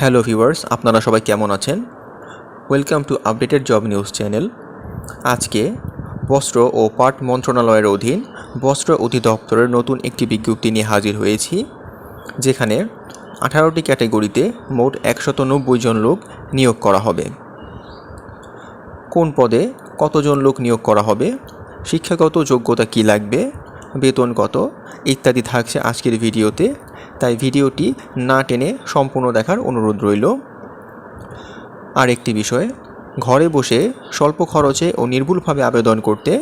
Hello viewers, আপনারা সবাই কেমন আছেন? Welcome to updated job news channel আজকে বস্ত্র ও পাট মন্ত্রণালয়ের অধীন বস্ত্র অধিদপ্তরের নতুন একটি বিজ্ঞপ্তি নিয়ে হাজির হয়েছি, যেখানে আঠারোটি ক্যাটাগরিতে মোট একশত নব্বই জন লোক নিয়োগ করা হবে। কোন পদে কতজন লোক নিয়োগ করা হবে, শিক্ষাগত যোগ্যতা কী লাগবে, বেতন কত, ইত্যাদি থাকছে আজকের ভিডিওতে। তাই ভিডিওটি না টেনে সম্পূর্ণ দেখার অনুরোধ রইল। আর একটি বিষয়, ঘরে বসে স্বল্প খরচে ও নির্ভুলভাবে আবেদন করতে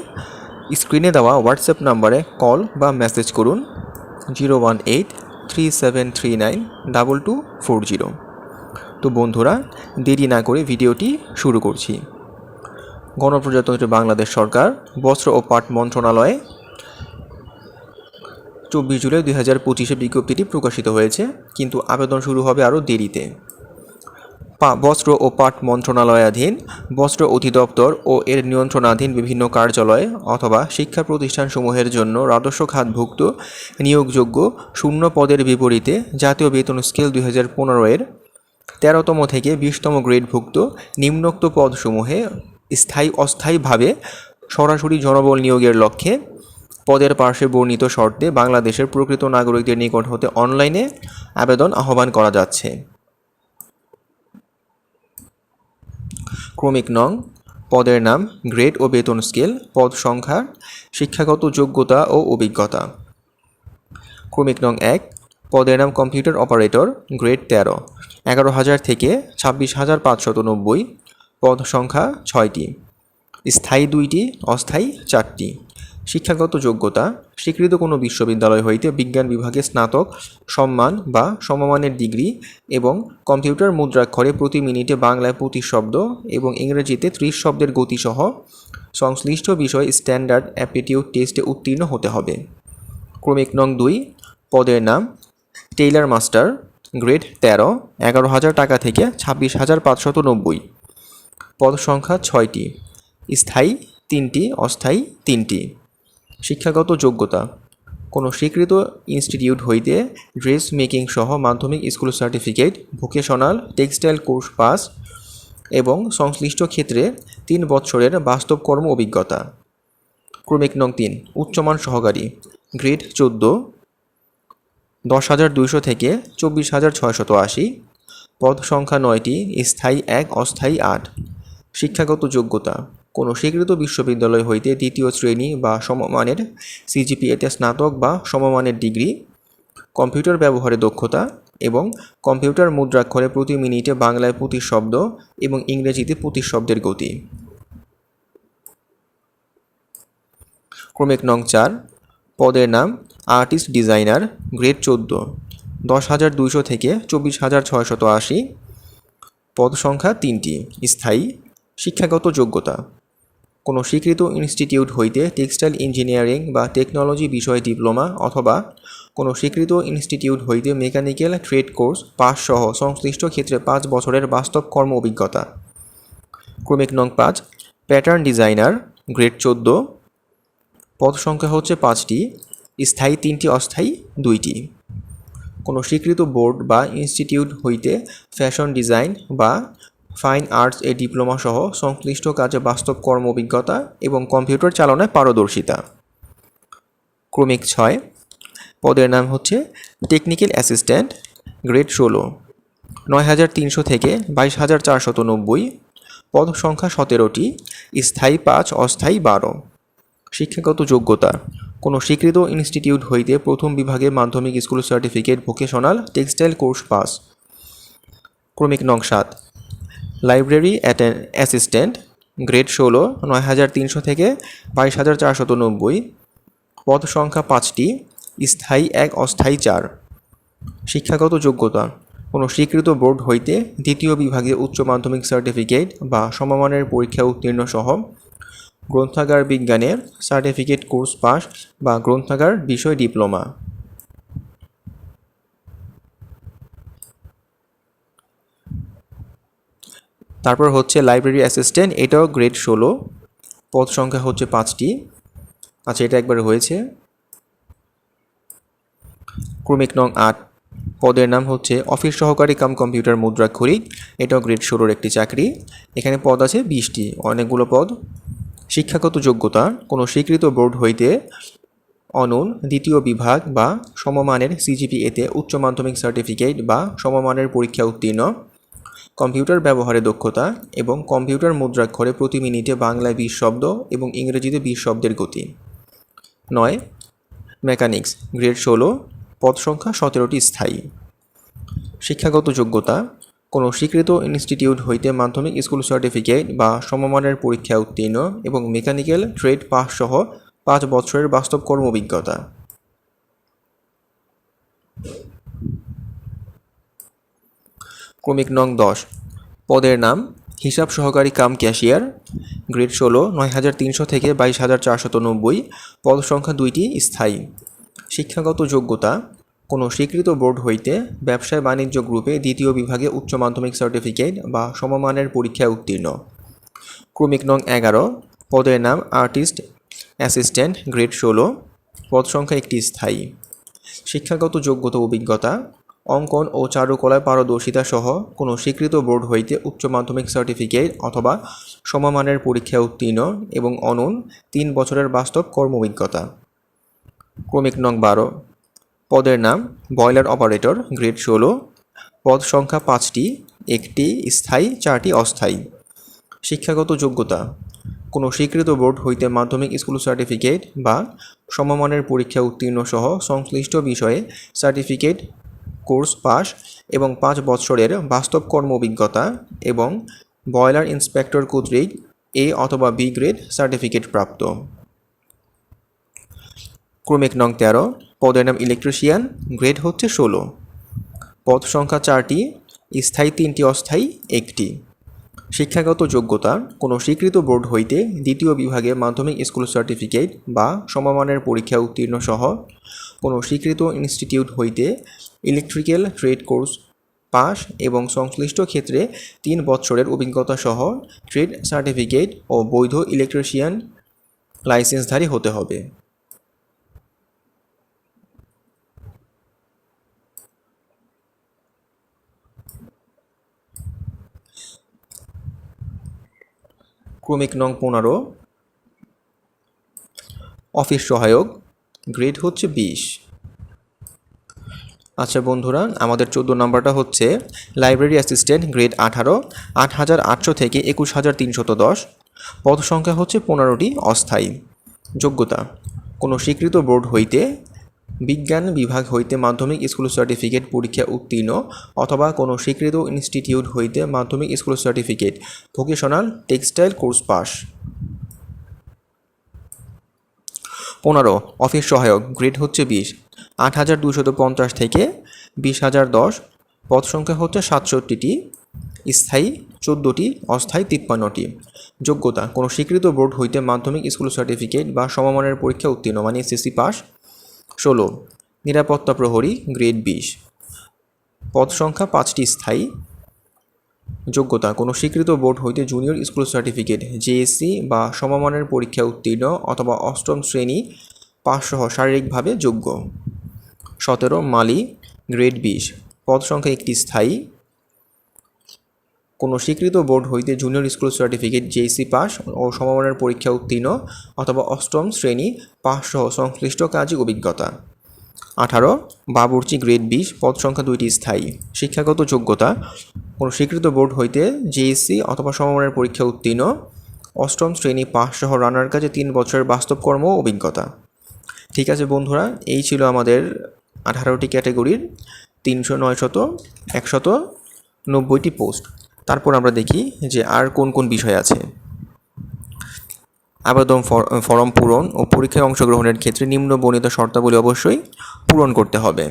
স্ক্রিনে দেওয়া হোয়াটসঅ্যাপ নাম্বারে কল বা মেসেজ করুন zero one eight three seven three nine double two four zero. তো বন্ধুরা, দেরি না করে ভিডিওটি শুরু করছি। গণপ্রজাতন্ত্রী বাংলাদেশ সরকার, বস্ত্র ও পাট মন্ত্রণালয়ে চব্বিশ জুলাই দুই হাজার পঁচিশে বিজ্ঞপ্তিটি প্রকাশিত হয়েছে, কিন্তু আবেদন শুরু হবে আরও দেরিতে। বস্ত্র ও পাট মন্ত্রণালয়াধীন, বস্ত্র অধিদপ্তর ও এর নিয়ন্ত্রণাধীন বিভিন্ন কার্যালয় অথবা শিক্ষা প্রতিষ্ঠানসমূহের জন্য রাজস্ব খাতভুক্ত, নিয়োগযোগ্য, শূন্য পদের বিপরীতে জাতীয় বেতন স্কেল দুই হাজার পনেরো এর তেরোতম থেকে বিশতম গ্রেডভুক্ত, নিম্নোক্ত পদসমূহে স্থায়ী অস্থায়ীভাবে সরাসরি জনবল নিয়োগের লক্ষ্যে পদের পার্শ্বে বর্ণিত শর্তে বাংলাদেশের প্রকৃত নাগরিকদের নিকট হতে অনলাইনে আবেদন আহ্বান করা যাচ্ছে। ক্রমিক নং, পদের নাম, গ্রেড ও বেতন স্কেল, পদ সংখ্যা, শিক্ষাগত যোগ্যতা ও অভিজ্ঞতা। ক্রমিক নং এক, পদের নাম কম্পিউটার অপারেটর, গ্রেড তেরো, এগারো হাজার থেকে ছাব্বিশ হাজার পাঁচশত নব্বই, পদ সংখ্যা ছয়টি। স্থায়ী দুইটি, অস্থায়ী চারটি। শিক্ষাগত যোগ্যতা, স্বীকৃত কোনো বিশ্ববিদ্যালয় হইতে বিজ্ঞান বিভাগে স্নাতক, সম্মান বা সমমানের ডিগ্রি এবং কম্পিউটার মুদ্রাক্ষরে প্রতি মিনিটে বাংলায় পঁচিশ শব্দ এবং ইংরেজিতে ত্রিশ শব্দের গতিসহ সংশ্লিষ্ট বিষয় স্ট্যান্ডার্ড অ্যাপটিটিউড টেস্টে উত্তীর্ণ হতে হবে। ক্রমিক নং দুই, পদের নাম, টেইলার মাস্টার, গ্রেড তেরো, এগারো হাজার টাকা থেকে ছাব্বিশ হাজার পাঁচশত নব্বই। পদ সংখ্যা ছয়টি, স্থায়ী তিনটি, অস্থায়ী তিনটি। শিক্ষাগত যোগ্যতা। কোনো স্বীকৃত ইনস্টিটিউট হইতে ড্রেস মেকিং সহ মাধ্যমিক school certificate, vocational textile course pass এবং সংশ্লিষ্ট ক্ষেত্রে তিন বৎসরের বাস্তব কর্ম অভিজ্ঞতা। ক্রমিক নং তিন, উচ্চমান সহকারী, গ্রেড চোদ্দ, দশ হাজার দুইশো থেকে চব্বিশ হাজার ছয়শত আশি, পদ সংখ্যা নয়টি, স্থায়ী এক, অস্থায়ী আট। শিক্ষাগত যোগ্যতা। কোনো স্বীকৃত বিশ্ববিদ্যালয় হইতে দ্বিতীয় শ্রেণি বা সমমানের সিজিপিএতে স্নাতক বা সমমানের ডিগ্রি, কম্পিউটার ব্যবহারে দক্ষতা এবং কম্পিউটার মুদ্রাক্ষরে প্রতি মিনিটে বাংলায় পঁচিশ শব্দ এবং ইংরেজিতে পঁচিশ শব্দের গতি। ক্রমিক নং চার, পদের নাম আর্টিস্ট ডিজাইনার, গ্রেড চোদ্দ, দশ হাজার দুইশো থেকে চব্বিশ হাজার ছয়শত আশি। পদ সংখ্যা তিনটি, স্থায়ী শিক্ষাগত যোগ্যতা। কোনো স্বীকৃত ইনস্টিটিউট হইতে টেক্সটাইল ইঞ্জিনিয়ারিং বা টেকনোলজি বিষয়ে ডিপ্লোমা অথবা কোনো স্বীকৃত ইনস্টিটিউট হইতে মেকানিক্যাল ট্রেড কোর্স পাস সহ সংশ্লিষ্ট ক্ষেত্রে পাঁচ বছরের বাস্তব কর্ম অভিজ্ঞতা। ক্রমিক নং পাঁচ, প্যাটার্ন ডিজাইনার, গ্রেড চোদ্দ। পদ সংখ্যা হচ্ছে পাঁচটি, স্থায়ী তিনটি, অস্থায়ী দুইটি। কোনো স্বীকৃত বোর্ড বা ইনস্টিটিউট হইতে ফ্যাশন ডিজাইন বা ফাইন আর্টস এ ডিপ্লোমা সহ সংশ্লিষ্ট কাজে বাস্তব কর্ম অভিজ্ঞতা এবং কম্পিউটার চালনায় পারদর্শিতা। ক্রমিক ছয়, পদের নাম হচ্ছে টেকনিক্যাল অ্যাসিস্ট্যান্ট, গ্রেড ষোলো। নয় হাজার তিনশো থেকে বাইশ হাজার চারশত নব্বই, পদ সংখ্যা সতেরোটি, স্থায়ী পাঁচ, অস্থায়ী বারো। শিক্ষাগত যোগ্যতা, কোনো স্বীকৃত ইনস্টিটিউট হইতে প্রথম বিভাগে মাধ্যমিক school certificate vocational textile course pass. ক্রমিক নং সাত লাইব্রেরি অ্যাসিস্ট্যান্ট গ্রেড ষোলো, নয় হাজার তিনশো থেকে বাইশ হাজার চারশত নব্বই পদ সংখ্যা পাঁচটি, স্থায়ী এক, অস্থায়ী চার। শিক্ষাগত যোগ্যতা, কোনো স্বীকৃত বোর্ড হইতে দ্বিতীয় বিভাগে উচ্চ মাধ্যমিক সার্টিফিকেট বা সমমানের পরীক্ষা উত্তীর্ণ সহ গ্রন্থাগার বিজ্ঞানের সার্টিফিকেট কোর্স পাস বা গ্রন্থাগার বিষয় ডিপ্লোমা তারপর হচ্ছে লাইব্রেরি অ্যাসিস্ট্যান্ট এটাও গ্রেড ষোলো। পদ সংখ্যা হচ্ছে পাঁচটি। আচ্ছা এটা একবার হয়েছে। ক্রমিক নং আট। পদের নাম হচ্ছে অফিস সহকারী কাম কম্পিউটার মুদ্রাক্ষরিক এটাও গ্রেড ষোলোর একটি চাকরি। এখানে পদ আছে বিশটি, অনেকগুলো পদ। শিক্ষাগত যোগ্যতা, কোনো স্বীকৃত বোর্ড হইতে অনূন, দ্বিতীয় বিভাগ বা সমমানের সিজিপিএতে উচ্চ মাধ্যমিক সার্টিফিকেট বা সমমানের পরীক্ষা উত্তীর্ণ। কম্পিউটার ব্যবহারে দক্ষতা এবং কম্পিউটার মুদ্রাক্ষরে প্রতি মিনিটে বাংলায় বিশ শব্দ এবং ইংরেজিতে বিশ শব্দের গতি। নয়, মেকানিক্স, গ্রেড ষোলো, পদ সংখ্যা সতেরোটি স্থায়ী। শিক্ষাগত যোগ্যতা, কোনো স্বীকৃত ইনস্টিটিউট হইতে মাধ্যমিক স্কুল সার্টিফিকেট বা সমমানের পরীক্ষা উত্তীর্ণ এবং মেকানিক্যাল ট্রেড পাস সহ পাঁচ বছরের বাস্তব কর্ম অভিজ্ঞতা। ক্রমিক নং দশ। পদের নাম, হিসাব সহকারী কাম ক্যাশিয়ার, গ্রেড ষোলো, নয় হাজার তিনশো থেকে বাইশ হাজার চারশত নব্বই। পদ সংখ্যা দুইটি, স্থায়ী। শিক্ষাগত যোগ্যতা, কোনো স্বীকৃত বোর্ড হইতে ব্যবসায় বাণিজ্য গ্রুপে দ্বিতীয় বিভাগে উচ্চ মাধ্যমিক সার্টিফিকেট বা সমমানের পরীক্ষায় উত্তীর্ণ। ক্রমিক নং এগারো, পদের নাম, আর্টিস্ট, অ্যাসিস্ট্যান্ট, গ্রেড ষোলো। পদ সংখ্যা একটি, স্থায়ী। শিক্ষাগত যোগ্যতা, অভিজ্ঞতা অঙ্কন ও চারুকলায় পারদর্শিতা সহ কোনো স্বীকৃত বোর্ড হইতে উচ্চ মাধ্যমিক সার্টিফিকেট অথবা সমমানের পরীক্ষায় উত্তীর্ণ এবং অনূন তিন বছরের বাস্তব কর্ম অভিজ্ঞতা ক্রমিক নং বারো। পদের নাম বয়লার অপারেটর, গ্রেড ষোলো। পদ সংখ্যা পাঁচটি, একটি স্থায়ী, চারটি অস্থায়ী। শিক্ষাগত যোগ্যতা। কোনো স্বীকৃত বোর্ড হইতে মাধ্যমিক স্কুল সার্টিফিকেট বা সমমানের পরীক্ষা উত্তীর্ণ সহ সংশ্লিষ্ট বিষয়ে সার্টিফিকেট কোর্স পাস এবং পাঁচ বৎসরের বাস্তব কর্ম অভিজ্ঞতা এবং বয়লার ইন্সপেক্টর কর্তৃক এ অথবা বি গ্রেড সার্টিফিকেট প্রাপ্ত। ক্রমিক নং তেরো, পদের নাম ইলেকট্রিশিয়ান, গ্রেড হচ্ছে ষোলো। পদ সংখ্যা চারটি, স্থায়ী তিনটি, অস্থায়ী একটি। শিক্ষাগত যোগ্যতা, কোনো স্বীকৃত বোর্ড হইতে দ্বিতীয় বিভাগে মাধ্যমিক স্কুল সার্টিফিকেট বা সমমানের পরীক্ষা উত্তীর্ণ সহ কোনো স্বীকৃত ইনস্টিটিউট হইতে ইলেকট্রিক্যাল ট্রেড কোর্স পাস এবং সংশ্লিষ্ট ক্ষেত্রে তিন বছরের অভিজ্ঞতা সহ ট্রেড সার্টিফিকেট ও বৈধ ইলেকট্রিশিয়ান লাইসেন্সধারী হতে হবে। ক্রমিক নং পনেরো, অফিস সহায়ক গ্রেড হচ্ছে বিশ। আচ্ছা বন্ধুরা, আমাদের চোদ্দ নম্বরটা হচ্ছে লাইব্রেরি অ্যাসিস্ট্যান্ট গ্রেড আঠারো, আট হাজার আটশো থেকে একুশ হাজার তিনশত দশ। পদ সংখ্যা হচ্ছে পনেরোটি, অস্থায়ী। যোগ্যতা, কোনো স্বীকৃত বোর্ড হইতে, বিজ্ঞান বিভাগ হইতে মাধ্যমিক স্কুল সার্টিফিকেট পরীক্ষা উত্তীর্ণ অথবা কোনো স্বীকৃত ইনস্টিটিউট হইতে মাধ্যমিক school certificate vocational textile course pass পনেরো অফিস সহায়ক গ্রেড হচ্ছে বিশ। আট হাজার দুশত পঞ্চাশ থেকে বিশ হাজার দশ। পদ সংখ্যা হচ্ছে সাতষট্টিটি। স্থায়ী চোদ্দোটি, অস্থায়ী তিপ্পান্নটি। যোগ্যতা, কোনো স্বীকৃত বোর্ড হইতে মাধ্যমিক স্কুল সার্টিফিকেট বা সমমানের পরীক্ষা উত্তীর্ণ মানে এসএসসি পাস। ষোলো, নিরাপত্তা প্রহরী, গ্রেড বিশ। পদ সংখ্যা পাঁচটি স্থায়ী। যোগ্যতা, কোনো স্বীকৃত বোর্ড হইতে জুনিয়র স্কুল সার্টিফিকেট, জেএসসি বা সমমানের পরীক্ষা উত্তীর্ণ অথবা অষ্টম শ্রেণি পাঁচসহ শারীরিকভাবে যোগ্য। সতেরো মালি গ্রেড বিশ। পদ সংখ্যা একটি স্থায়ী। কোনো স্বীকৃত বোর্ড হইতে junior school certificate JSC pass ও সমমানের পরীক্ষা উত্তীর্ণ অথবা অষ্টম শ্রেণি পাস সহ সংশ্লিষ্ট কাজে অভিজ্ঞতা। আঠারো, বাবুর্চি গ্রেড বিশ, পদ সংখ্যা দুইটি স্থায়ী। শিক্ষাগত যোগ্যতা, কোনো স্বীকৃত বোর্ড হইতে জেএসসি অথবা সমমানের পরীক্ষা উত্তীর্ণ অষ্টম শ্রেণি পাস সহ রানার কাজে তিন বছরের বাস্তব কর্ম অভিজ্ঞতা। ঠিক আছে বন্ধুরা, এই ছিল আমাদের আঠারোটি ক্যাটাগরির তিনশো, নয়শত, একশত, নব্বইটি পোস্ট। তারপর আমরা দেখি যে আর কোন কোন বিষয় আছে। আবেদন ফর্ম পূরণ ও পরীক্ষায় অংশগ্রহণের ক্ষেত্রে নিম্ন বর্ণিত শর্তাবলী অবশ্যই পূরণ করতে হবে।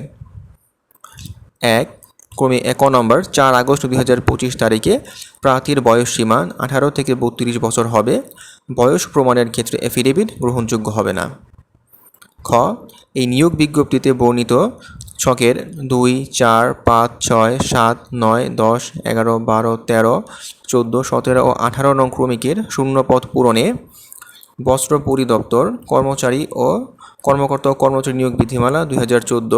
এক, ক্রমে এক নম্বর, চার আগস্ট দুই হাজার পঁচিশ তারিখে প্রার্থীর বয়স সীমা আঠারো থেকে বত্রিশ বছর হবে। বয়স প্রমাণের ক্ষেত্রে এফিডেভিট গ্রহণযোগ্য হবে না। খ, এই নিয়োগ বিজ্ঞপ্তিতে বর্ণিত ছকের দুই, চার, পাঁচ, ছয়, সাত, নয়, দশ, এগারো, বারো, তেরো, চোদ্দ, সতেরো ও আঠারো নং ক্রমিকের শূন্যপদ পূরণে বস্ত্র পরিদপ্তর, কর্মচারী ও কর্মকর্তা ও কর্মচারী নিয়োগ বিধিমালা দুই হাজার চোদ্দ,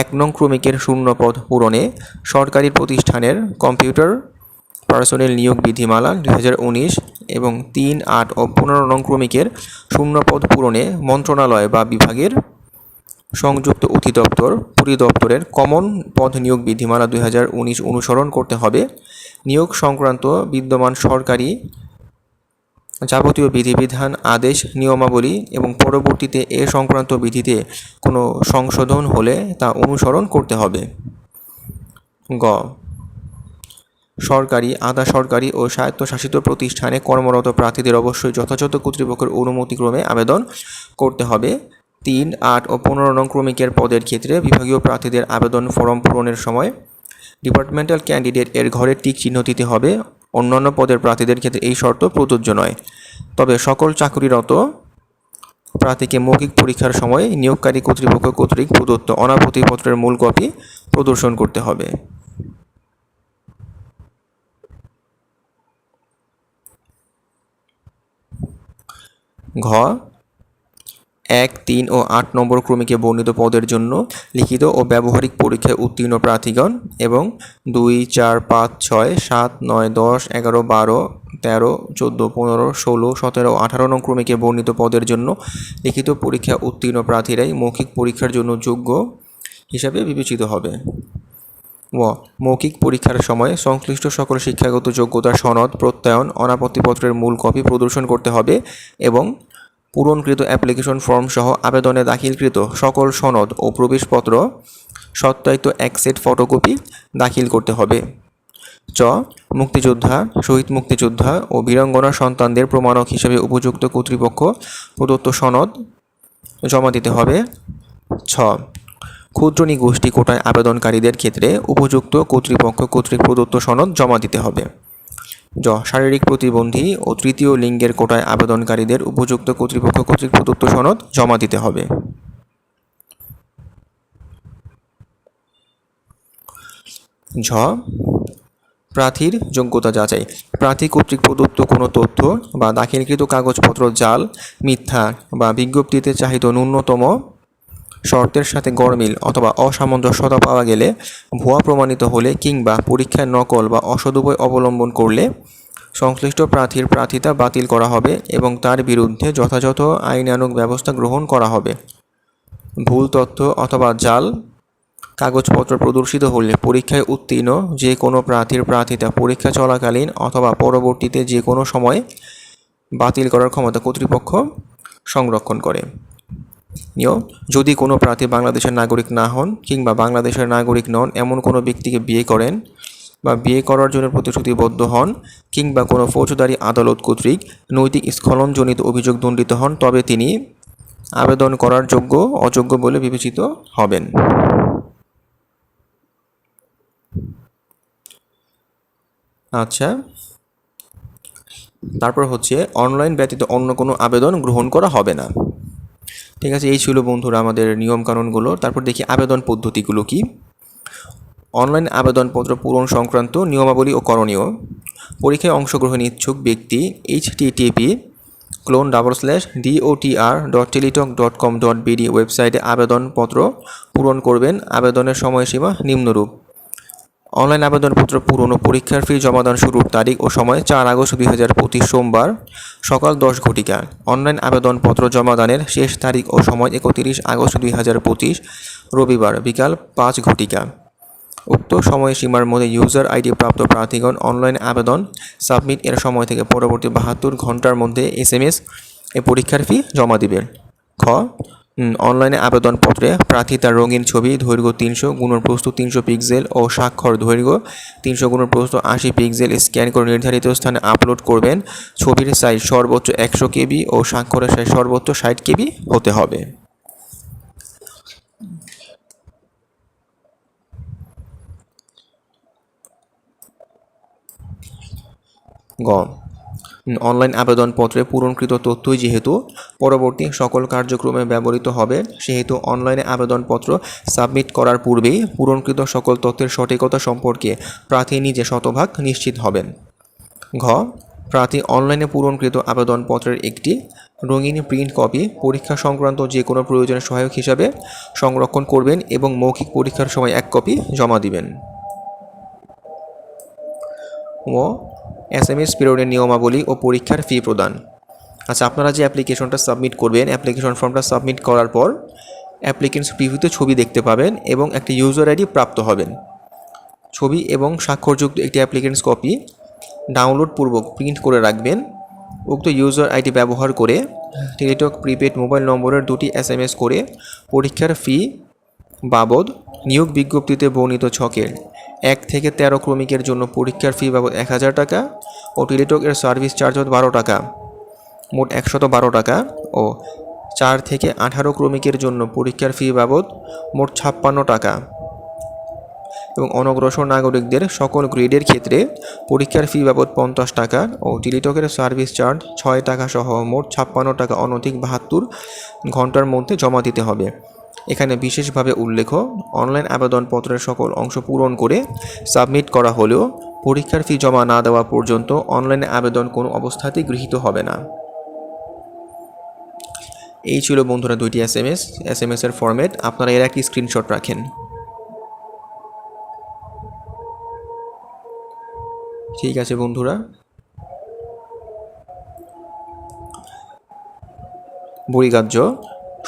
এক নং ক্রমিকের শূন্য পদ পূরণে সরকারি প্রতিষ্ঠানের কম্পিউটার পার্সোনেল নিয়োগ বিধিমালা দুই হাজার উনিশ এবং তিন আট ও পনেরো নং ক্রমিকের শূন্য পদ পূরণে মন্ত্রণালয় বা বিভাগের সংযুক্ত অধিদপ্তর, পরিদপ্তরের কমন পদ নিয়োগ বিধিমালা দুই অনুসরণ করতে হবে। নিয়োগ সংক্রান্ত বিদ্যমান সরকারি যাবতীয় বিধিবিধান, আদেশ, নিয়মাবলী এবং পরবর্তীতে এ সংক্রান্ত বিধিতে কোনো সংশোধন হলে তা অনুসরণ করতে হবে। গ সরকারি, আধা সরকারি ও স্বায়ত্তশাসিত প্রতিষ্ঠানে কর্মরত প্রার্থীদের অবশ্যই যথাযথ কর্তৃপক্ষের অনুমতিক্রমে আবেদন করতে হবে। তিন, আট ও পনেরো নং ক্রমিকের পদের ক্ষেত্রে বিভাগীয় প্রার্থীদের আবেদন ফর্ম পূরণের সময় ডিপার্টমেন্টাল ক্যান্ডিডেট এর ঘরে টিক চিহ্ন দিতে হবে। অন্যান্য পদের প্রার্থীদের ক্ষেত্রে এই শর্ত প্রযোজ্য নয়। তবে সকল চাকরিরত প্রার্থীকে মৌখিক পরীক্ষার সময় নিয়োগকারী কর্তৃপক্ষ কর্তৃক প্রদত্ত অনাপত্তিপত্রের মূল কপি প্রদর্শন করতে হবে। ঘ, এক, তিন ও আট নম্বর ক্রমিকে বর্ণিত পদের জন্য লিখিত ও ব্যবহারিক পরীক্ষায় উত্তীর্ণ প্রার্থীগণ এবং দুই, চার, পাঁচ, ছয়, সাত, নয়, দশ, এগারো, বারো, তেরো, চোদ্দ, পনেরো, ষোলো, সতেরো, আঠারো নং ক্রমিকে বর্ণিত পদের জন্য লিখিত পরীক্ষা উত্তীর্ণ প্রার্থীরাই মৌখিক পরীক্ষার জন্য যোগ্য হিসাবে বিবেচিত হবে। ও মৌখিক পরীক্ষার সময় সংশ্লিষ্ট সকল শিক্ষাগত যোগ্যতা সনদ, প্রত্যয়ন, অনাপত্তিপত্রের মূল কপি প্রদর্শন করতে হবে এবং পূরণকৃত অ্যাপ্লিকেশন ফর্ম সহ আবেদনে দাখিলকৃত সকল সনদ ও প্রবেশপত্র, সত্যায়িত এক সেট ফটোকপি দাখিল করতে হবে। চ. মুক্তিযোদ্ধা, শহীদ মুক্তিযোদ্ধা ও বীরাঙ্গনা সন্তানদের প্রমাণক হিসেবে উপযুক্ত কর্তৃপক্ষ প্রদত্ত সনদ জমা দিতে হবে। ছ. ক্ষুদ্রণী গোষ্ঠী কোটায় আবেদনকারীদের ক্ষেত্রে উপযুক্ত কর্তৃপক্ষ কর্তৃক প্রদত্ত সনদ জমা দিতে হবে। জ. শারীরিক প্রতিবন্ধী ও তৃতীয় লিঙ্গের কোটায় আবেদনকারীদের উপযুক্ত কর্তৃপক্ষ কর্তৃক প্রদত্ত সনদ জমা দিতে হবে। ঝ. প্রার্থীর যোগ্যতা যাচাই। প্রার্থী কর্তৃক প্রদত্ত কোনো তথ্য বা দাখিলকৃত কাগজপত্র, জাল, মিথ্যা বা বিজ্ঞপ্তিতে চাহিত ন্যূনতম শর্তের সাথে গরমিল অথবা অসামঞ্জস্যতা পাওয়া গেলে ভুয়া প্রমাণিত হলে কিংবা পরীক্ষায় নকল বা অসদুপায় অবলম্বন করলে সংশ্লিষ্ট প্রার্থীর প্রার্থিতা বাতিল করা হবে এবং তার বিরুদ্ধে যথাযথ আইনানুগ ব্যবস্থা গ্রহণ করা হবে। ভুল তথ্য অথবা জাল কাগজপত্র প্রদর্শিত হলে পরীক্ষায় উত্তীর্ণ যে কোনো প্রার্থীর প্রার্থিতা পরীক্ষা চলাকালীন অথবা পরবর্তীতে যে কোনো সময় বাতিল করার ক্ষমতা কর্তৃপক্ষ সংরক্ষণ করে। যদি কোনো প্রার্থী বাংলাদেশের নাগরিক না হন কিংবা বাংলাদেশের নাগরিক নন, এমন কোনো ব্যক্তিকে বিয়ে করেন বা বিয়ে করার জন্য প্রতিশ্রুতিবদ্ধ হন কিংবা কোনো ফৌজদারি আদালত কর্তৃক নৈতিক স্খলনজনিত অভিযোগ দণ্ডিত হন, তবে তিনি আবেদন করার যোগ্য, অযোগ্য বলে বিবেচিত হবেন। আচ্ছা। তারপর হচ্ছে, অনলাইন ব্যতীত অন্য কোনো আবেদন গ্রহণ করা হবে না। ঠিক আছে, এই ছিল বন্ধুরা আমাদের নিয়মকানুনগুলো। তারপর দেখি আবেদন পদ্ধতিগুলো কি। অনলাইন আবেদনপত্র পূরণ সংক্রান্ত নিয়মাবলী ও করণীয়। পরীক্ষায় অংশগ্রহণ ইচ্ছুক ব্যক্তি HTTP colon double slash DOTR dot Teletalk dot com dot BD ওয়েবসাইটে আবেদনপত্র পূরণ করবেন। আবেদনের সময়সীমা নিম্নরূপ। অনলাইন আবেদনপত্র পূরণ ও পরীক্ষার ফি জমাদান শুরুর তারিখ ও সময় চার আগস্ট দুই হাজার পঁচিশ সোমবার, সকাল দশ ঘটিকা। অনলাইন আবেদনপত্র জমাদানের শেষ তারিখ ও সময় একত্রিশ আগস্ট দুই হাজার পঁচিশ, রবিবার বিকাল পাঁচ ঘটিকা। উক্ত সময়সীমার মধ্যে ইউজার আইডি প্রাপ্ত প্রার্থীগণ অনলাইন আবেদন, সাবমিট এর সময় থেকে পরবর্তী বাহাত্তর ঘণ্টার মধ্যে এস এম এস এ পরীক্ষার ফি জমা দিবেন। খ অনলাইনে আবেদনপত্রে প্রার্থী তার রঙিন ছবি, দৈর্ঘ্য তিনশো গুণপ্রস্থ তিনশো পিক্সেল ও স্বাক্ষর দৈর্ঘ্য তিনশো গুণপ্রস্থ আশি পিক্সেল স্ক্যান করে নির্ধারিত স্থানে আপলোড করবেন। ছবির সাইজ সর্বোচ্চ একশো কেবি ও স্বাক্ষরের সাইজ সর্বোচ্চ ষাট কেবি হতে হবে। গ অনলাইন আবেদনপত্রে পূরণকৃত তথ্যই যেহেতু পরবর্তী সকল কার্যক্রমে ব্যবহৃত হবে, সেহেতু অনলাইনে আবেদনপত্র সাবমিট করার পূর্বেই পূরণকৃত সকল তথ্যের সঠিকতা সম্পর্কে প্রার্থী নিজে শতভাগ নিশ্চিত হবেন। ঘ, প্রার্থী অনলাইনে পূরণকৃত আবেদনপত্রের একটি রঙিন প্রিন্ট কপি পরীক্ষা সংক্রান্ত যে কোনো প্রয়োজনের সহায়ক হিসাবে সংরক্ষণ করবেন এবং মৌখিক পরীক্ষার সময় এক কপি জমা দিবেন। ও এস এম এস পিরিয়ডের নিয়মাবলী ও পরীক্ষার ফি প্রদান। আচ্ছা আপনারা যে অ্যাপ্লিকেশনটা সাবমিট করবেন অ্যাপ্লিকেশন ফর্মটা সাবমিট করার পর অ্যাপ্লিকেন্টস প্রিভিউতে ছবি দেখতে পাবেন এবং একটি ইউজার আইডি প্রাপ্ত হবেন। ছবি এবং স্বাক্ষরযুক্ত একটি অ্যাপ্লিকেন্টস কপি ডাউনলোড পূর্বক প্রিন্ট করে রাখবেন। উক্ত ইউজার আইডি ব্যবহার করে টেলিটক প্রিপেড মোবাইল নম্বরের দুটি এস করে পরীক্ষার ফি বাবদ নিয়োগ বিজ্ঞপ্তিতে বর্ণিত ছকের এক থেকে তেরো ক্রমিকের জন্য পরীক্ষার ফি বাবদ এক হাজার টাকা ও টেলিটকের সার্ভিস চার্জ বাবদ বারো টাকা। মোট একশত বারো টাকা ও চার থেকে আঠারো ক্রমিকের জন্য পরীক্ষার ফি বাবদ মোট ছাপ্পান্ন টাকা। এবং অনগ্রসর নাগরিকদের সকল গ্রেডের ক্ষেত্রে পরীক্ষার ফি বাবদ পঞ্চাশ টাকা ও টেলিটকের সার্ভিস চার্জ ছয় টাকা সহ মোট ছাপ্পান্ন টাকা অনধিক বাহাত্তর ঘণ্টার মধ্যে জমা দিতে হবে। এখানে বিশেষভাবে উল্লেখ, অনলাইন আবেদনপত্রের সকল অংশ পূরণ করে সাবমিট করা হলেও পরীক্ষার ফি জমা না দেওয়া পর্যন্ত অনলাইনে আবেদন কোনো অবস্থাতেই গৃহীত হবে না। এই ছিল বন্ধুরা দুইটি S M S S M S এর ফরম্যাট আপনারা এর একটি স্ক্রিনশট রাখেন। ঠিক আছে বন্ধুরা। বরিগাহ্য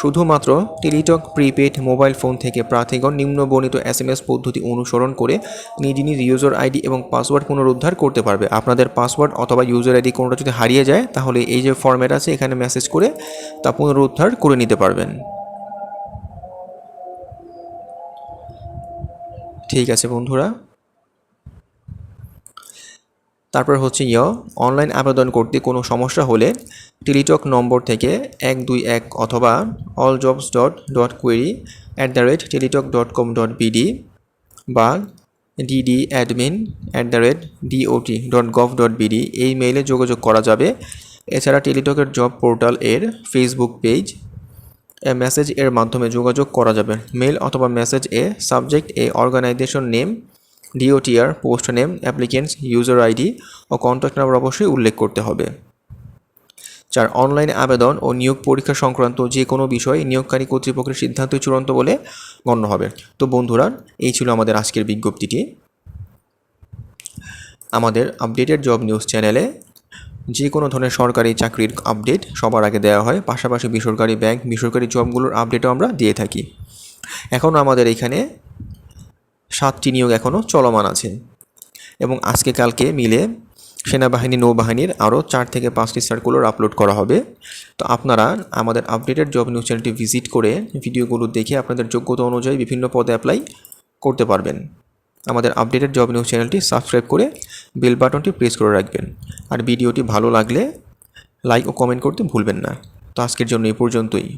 শুধুমাত্র টেলিটক, প্রিপেড, মোবাইল ফোন থেকে প্রার্থীগণ নিম্ন বর্ণিত এস এম এস পদ্ধতি অনুসরণ করে নিজ নিজ ইউজার আইডি এবং পাসওয়ার্ড পুনরুদ্ধার করতে পারবে। আপনাদের পাসওয়ার্ড অথবা ইউজার আইডি কোনোটা যদি হারিয়ে যায়, তাহলে এই যে ফর্ম্যাট আছে, এখানে মেসেজ করে তা পুনরুদ্ধার করে নিতে পারবেন। ঠিক আছে বন্ধুরা তারপর হচ্ছে ইয় অনলাইন আবেদন করতে কোনো সমস্যা হলে টেলিটক নম্বর থেকে এক দুই এক অথবা all jobs dot dot query at the rate Teletalk dot com dot BD বা DD admin at the rate DOT dot gov dot BD এই মেইলে যোগাযোগ করা যাবে। এছাড়া টেলিটকের জব পোর্টাল এর ফেসবুক পেজ মেসেজ এর মাধ্যমে যোগাযোগ করা যাবে। মেল অথবা মেসেজ এ সাবজেক্ট এ organization name DOTR post name applicant's user ID ও কন্ট্যাক্ট নাম্বার অবশ্যই উল্লেখ করতে হবে। চার অনলাইন আবেদন ও নিয়োগ পরীক্ষা সংক্রান্ত যে কোনো বিষয় নিয়োগকারী কর্তৃপক্ষের সিদ্ধান্তই চূড়ান্ত বলে গণ্য হবে। তো বন্ধুরা, এই ছিল আমাদের আজকের বিজ্ঞপ্তিটি। আমাদের আপডেটেড জব নিউজ চ্যানেলে যে কোনো ধরনের সরকারি চাকরির আপডেট সবার আগে দেওয়া হয়। পাশাপাশি বেসরকারি ব্যাংক বেসরকারি জবগুলোর আপডেটও আমরা দিয়ে থাকি। এখনও আমাদের এখানে সাতটি নিয়োগ এখনও চলমান আছে। এবং আজকে কালকে মিলে সেনাবাহিনী, নৌবাহিনীর আরও চার থেকে পাঁচটি সার্কুলার আপলোড করা হবে। তো আপনারা আমাদের আপডেটেড জব নিউজ চ্যানেলটি ভিজিট করে ভিডিওগুলো দেখে আপনাদের যোগ্যতা অনুযায়ী বিভিন্ন পদে অ্যাপ্লাই করতে পারবেন। আমাদের আপডেটেড জব নিউজ চ্যানেলটি সাবস্ক্রাইব করে বেল বাটনটি প্রেস করে রাখবেন। আর ভিডিওটি ভালো লাগলে লাইক ও কমেন্ট করতে ভুলবেন না। তো আজকের জন্য এই পর্যন্তই।